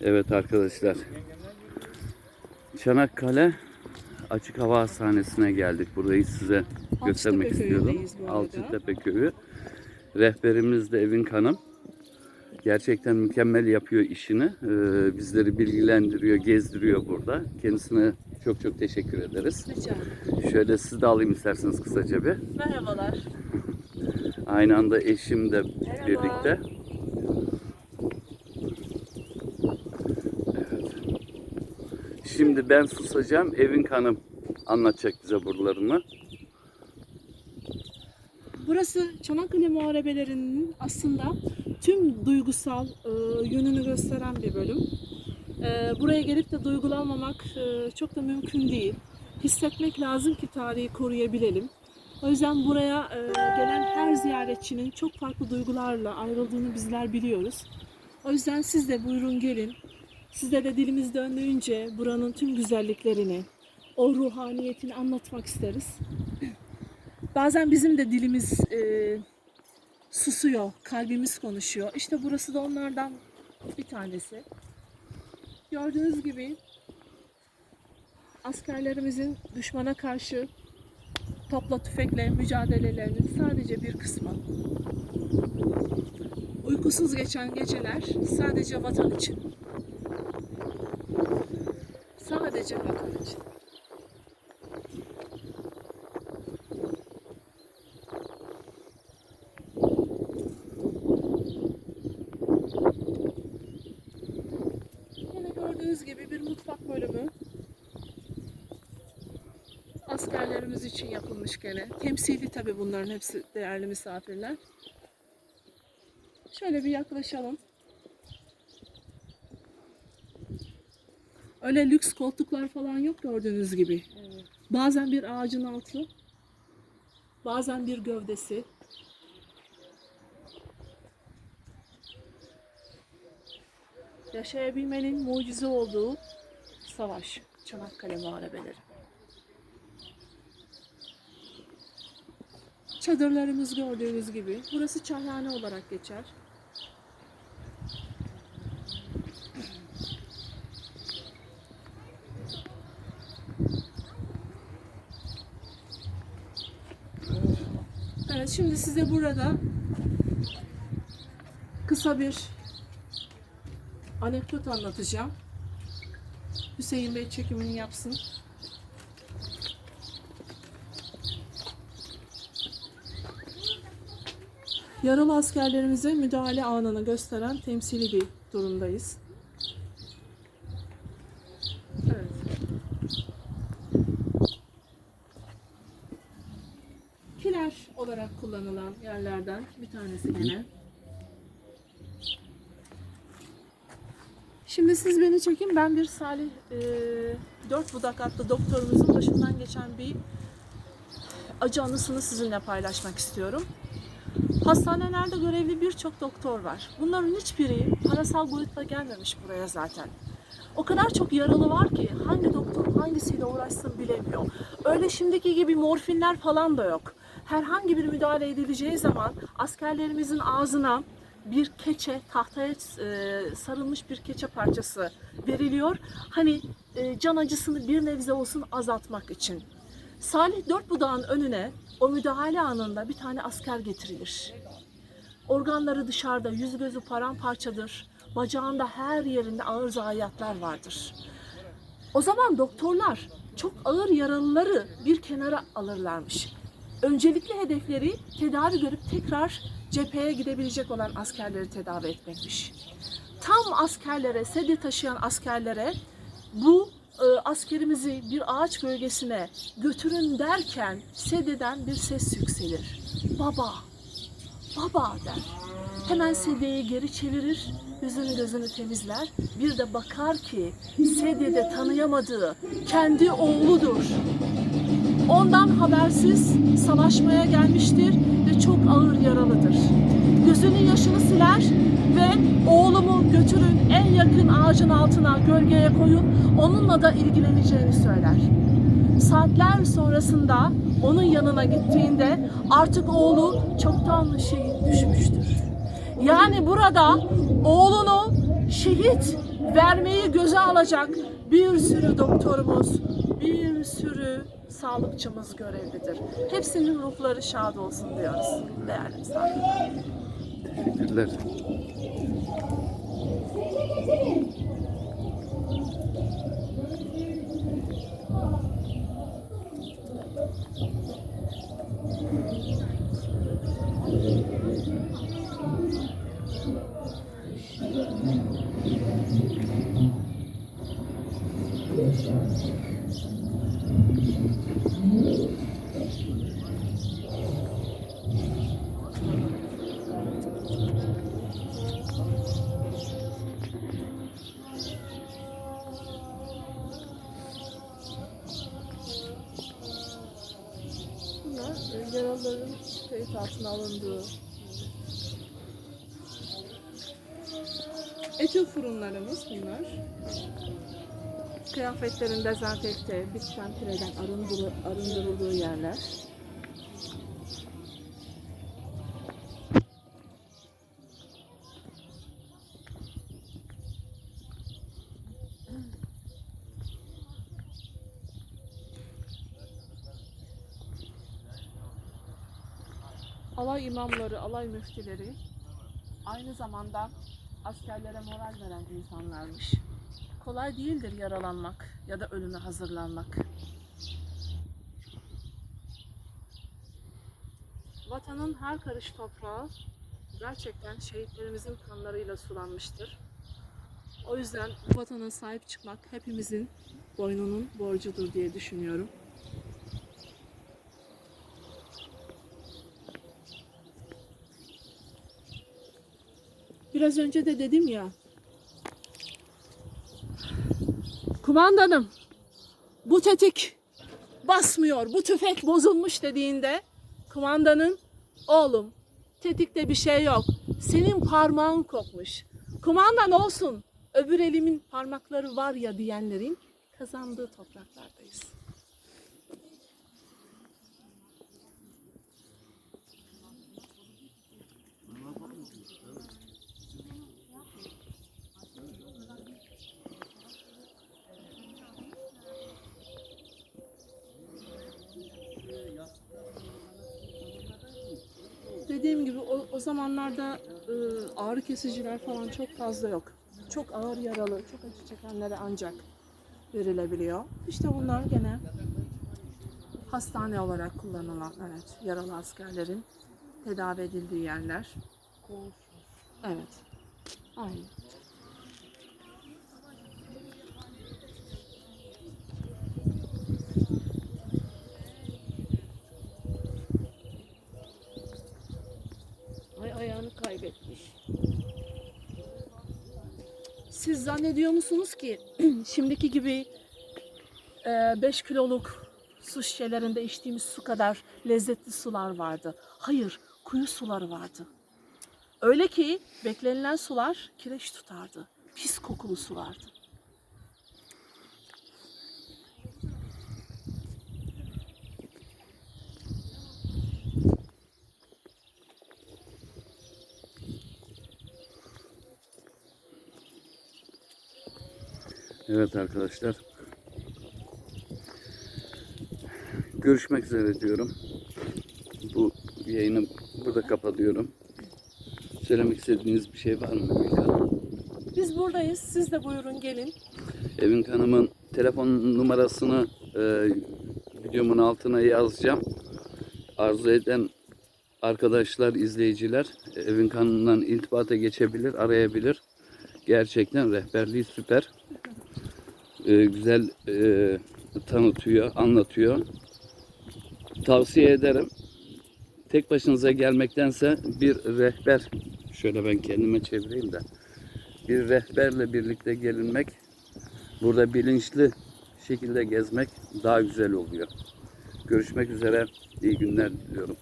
Evet arkadaşlar. Çanakkale Açık Hava Hastanesi'ne geldik. Burayı size göstermek istiyordum. bu arada. Altıtepe Köyü. Rehberimiz de Evin Hanım. Gerçekten mükemmel yapıyor işini. Ee, bizleri bilgilendiriyor, gezdiriyor burada. Kendisine çok çok teşekkür ederiz. Rica ederim. Şöyle sizi de alayım isterseniz kısaca bir. Merhabalar. Aynı anda eşim de Merhaba. birlikte. Şimdi ben susacağım. Evin Hanım anlatacak bize buralarını. Burası Çanakkale Muharebelerinin aslında tüm duygusal e, yönünü gösteren bir bölüm. E, buraya gelip de duygulanmamak e, çok da mümkün değil. Hissetmek lazım ki tarihi koruyabilelim. O yüzden buraya e, gelen her ziyaretçinin çok farklı duygularla ayrıldığını bizler biliyoruz. O yüzden siz de buyurun gelin. Size de dilimiz döndüğünce buranın tüm güzelliklerini, o ruhaniyetini anlatmak isteriz. Bazen bizim de dilimiz e, susuyor, kalbimiz konuşuyor. İşte burası da onlardan bir tanesi. Gördüğünüz gibi askerlerimizin düşmana karşı topla tüfekle mücadelelerinin sadece bir kısmı. Uykusuz geçen geceler sadece vatan için. Sadece vatan için. Yine gördüğünüz gibi bir mutfak bölümü. Askerlerimiz için yapılmış gene. Temsili tabi bunların hepsi değerli misafirler. Şöyle bir yaklaşalım. Öyle lüks koltuklar falan yok gördüğünüz gibi. Bazen bir ağacın altı, bazen bir gövdesi. Yaşayabilmenin mucize olduğu savaş, Çanakkale Muharebeleri. Çadırlarımız gördüğünüz gibi. Burası çayhane olarak geçer. Evet, şimdi size burada kısa bir anekdot anlatacağım. Hüseyin Bey çekimini yapsın. Yaralı askerlerimize müdahale anını gösteren temsili bir durumdayız. Evet. Kiler olarak kullanılan yerlerden bir tanesi gene. Şimdi siz beni çekin. Ben bir Salih e, Dört Budak adlı doktorumuzun başından geçen bir acı anısını sizinle paylaşmak istiyorum. Hastanelerde görevli birçok doktor var. Bunların hiçbiri parasal boyutla gelmemiş buraya zaten. O kadar çok yaralı var ki hangi doktor hangisiyle uğraşsın bilemiyor. Öyle şimdiki gibi morfinler falan da yok. Herhangi bir müdahale edileceği zaman askerlerimizin ağzına bir keçe, tahtaya e, sarılmış bir keçe parçası veriliyor. Hani e, can acısını bir nebze olsun azaltmak için. Salih dört budağın önüne o müdahale anında bir tane asker getirilir. Organları dışarıda, yüz gözü paramparçadır. Bacağında her yerinde ağır zayiatlar vardır. O zaman doktorlar çok ağır yaralıları bir kenara alırlarmış. Öncelikli hedefleri tedavi görüp tekrar cepheye gidebilecek olan askerleri tedavi etmekmiş. Tam askerlere, sedye taşıyan askerlere bu e, askerimizi bir ağaç gölgesine götürün derken sedyeden bir ses yükselir. Baba, baba der. Hemen sedyeyi geri çevirir, yüzünü gözünü temizler. Bir de bakar ki sedyede tanıyamadığı kendi oğludur. Ondan habersiz savaşmaya gelmiştir ve çok ağır yaralıdır. Gözünün yaşını siler ve oğlumu götürün en yakın ağacın altına gölgeye koyun onunla da ilgileneceğini söyler. Saatler sonrasında onun yanına gittiğinde artık oğlu çoktan şehit düşmüştür. Yani burada oğlunu şehit vermeyi göze alacak bir sürü doktorumuz, bir sürü sağlıkçımız görevlidir. Hepsinin ruhları şad olsun diyoruz değerli misafirler. Teşekkürler. Yaralıların kayıt altına alındığı etü fırınlarımız bunlar. Kıyafetlerin dezenfekte, bitten pireden arındırı, arındırıldığı yerler. Alay imamları, alay müftüleri aynı zamanda askerlere moral veren insanlarmış. Kolay değildir yaralanmak ya da ölüme hazırlanmak. Vatanın her karış toprağı gerçekten şehitlerimizin kanlarıyla sulanmıştır. O yüzden vatana sahip çıkmak hepimizin boynunun borcudur diye düşünüyorum. Biraz önce de dedim ya. Kumandanım, bu tetik basmıyor, bu tüfek bozulmuş dediğinde kumandanın oğlum tetikte bir şey yok. Senin parmağın kopmuş. Kumandan olsun. Öbür elimin parmakları var ya diyenlerin kazandığı topraklardayız. Dediğim gibi o, o zamanlarda e, ağrı kesiciler falan çok fazla yok. Çok ağır yaralı, çok acı çekenlere ancak verilebiliyor. İşte bunlar gene hastane olarak kullanılan evet yaralı askerlerin tedavi edildiği yerler. Evet. Aynen. Ayağını kaybetmiş. Siz zannediyor musunuz ki şimdiki gibi 5 kiloluk su şişelerinde içtiğimiz su kadar lezzetli sular vardı? Hayır, kuyu suları vardı. Öyle ki beklenilen sular kireç tutardı. Pis kokulu sulardı. Evet arkadaşlar. Görüşmek üzere diyorum. Bu yayını burada kapatıyorum. Söylemek istediğiniz bir şey var mı? Biz buradayız. Siz de buyurun gelin. Evin Hanım'ın telefon numarasını e, videomun altına yazacağım. Arzu eden arkadaşlar, izleyiciler Evin Hanım'dan iltibata geçebilir, arayabilir. Gerçekten rehberliği süper. E, güzel e, tanıtıyor, anlatıyor. Tavsiye ederim. Tek başınıza gelmektense bir rehber, şöyle ben kendime çevireyim de, bir rehberle birlikte gelinmek Burada bilinçli şekilde gezmek daha güzel oluyor. Görüşmek üzere. İyi günler diliyorum.